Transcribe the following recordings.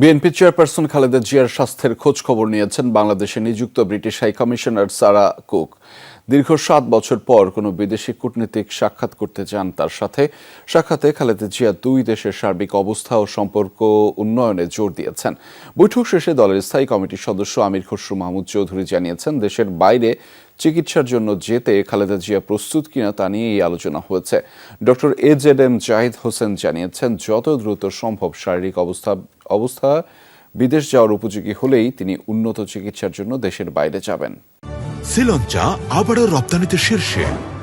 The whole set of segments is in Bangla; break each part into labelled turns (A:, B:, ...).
A: বিএনপি চেয়ারপারসন খালেদা জিয়ার স্বাস্থ্যের খোঁজ খবর নিয়েছেন বাংলাদেশে নিযুক্ত British high commissioner Sarah Cook. দীর্ঘ সাত বছর পর কোনো বিদেশি কূটনীতিক সাক্ষাৎ করতে চান তার সাথে। সাক্ষাতে খালেদা জিয়া দুই দেশের সার্বিক অবস্থা ও সম্পর্ক উন্নয়নে জোর দিয়েছেন। বৈঠক শেষে দলের স্থায়ী কমিটির সদস্য আমির খসরু মাহমুদ চৌধুরী জানিয়েছেন, দেশের বাইরে চিকিৎসার জন্য যেতে খালেদা জিয়া প্রস্তুত কিনা তা নিয়ে এই আলোচনা হয়েছে। Doctor A Z M Zahid Hossain জানিয়েছেন, যত দ্রুত সম্ভব শারীরিক অবস্থা অবস্থা বিদেশ যাওয়ার উপযোগী হলেই তিনি উন্নত চিকিৎসার জন্য দেশের বাইরে যাবেন।
B: শ্রীলঙ্কা আবারও রপ্তানিতে শীর্ষে।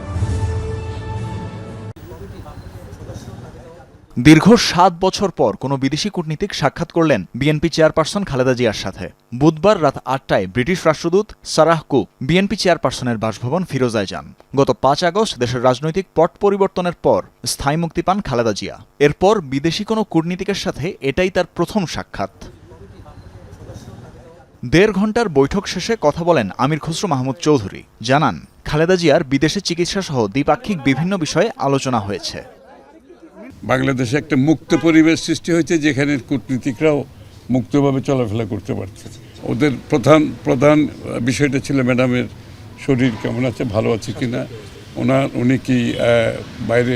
C: দীর্ঘ সাত বছর পর কোনো বিদেশি কূটনীতিক সাক্ষাৎ করলেন বিএনপি চেয়ারপারসন খালেদা জিয়ার সাথে। বুধবার রাত আটটায় ব্রিটিশ রাষ্ট্রদূত সারাহ কুক বিএনপি চেয়ারপারসনের বাসভবন ফিরোজায় যান। গত পাঁচ আগস্ট দেশের রাজনৈতিক পট পরিবর্তনের পর স্থায়ী মুক্তি পান খালেদা জিয়া। এরপর বিদেশি কোনো কূটনীতিকের সাথে এটাই তার প্রথম সাক্ষাৎ। দেড় ঘণ্টার বৈঠক শেষে কথা বলেন আমির খসরু মাহমুদ চৌধুরী। জানান, খালেদা জিয়ার বিদেশে চিকিৎসা সহ দ্বিপাক্ষিক বিভিন্ন বিষয়ে আলোচনা হয়েছে।
D: বাংলাদেশে একটা মুক্ত পরিবেশ সৃষ্টি হয়েছে যেখানে কূটনীতিকরাও মুক্তভাবে চলাফেরা করতে পারছে। ওদের প্রধান প্রধান বিষয়টা ছিল ম্যাডামের শরীর কেমন আছে, ভালো আছে কি না ওনার, উনি কি বাইরে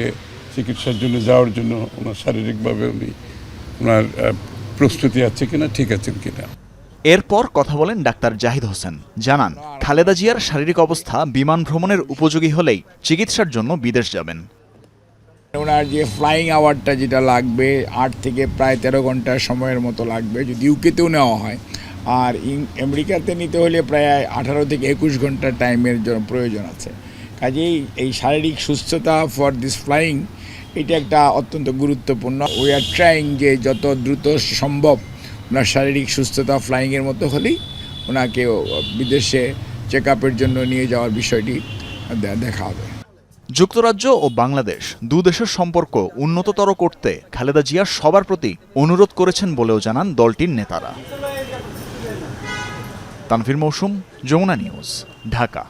D: চিকিৎসার জন্য যাওয়ার জন্য ওনার শারীরিকভাবে উনি ওনার প্রস্তুতি আছে কিনা, ঠিক আছেন কিনা।
C: এরপর কথা বলেন ডাক্তার জাহিদ হোসেন। জানান, খালেদা জিয়ার শারীরিক অবস্থা বিমান ভ্রমণের উপযোগী হলেই চিকিৎসার জন্য বিদেশ যাবেন।
E: ওনার যে ফ্লাইং আওয়ারটা যেটা লাগবে, আট থেকে প্রায় তেরো ঘণ্টা সময়ের মতো লাগবে, যদি ইউকেতেও নেওয়া হয়। আর আমেরিকাতে নিতে হলে প্রায় আঠারো থেকে একুশ ঘণ্টা টাইমের জন্য প্রয়োজন আছে। কাজেই এই শারীরিক সুস্থতা ফর দিস ফ্লাইং এটা একটা অত্যন্ত গুরুত্বপূর্ণ। উই আর ট্রাইং যে যত দ্রুত সম্ভব ওনার শারীরিক সুস্থতা ফ্লাইংয়ের মতো হলেই ওনাকে বিদেশে চেক আপের জন্য নিয়ে যাওয়ার বিষয়টি দেখা হবে।
C: যুক্তরাজ্য ও বাংলাদেশ দু দেশের সম্পর্ক উন্নততর করতে খালেদা জিয়া সবার প্রতি অনুরোধ করেছেন বলেও জানান দলটির নেতারা। তানভীর মৌসুম, যমুনা নিউজ, ঢাকা।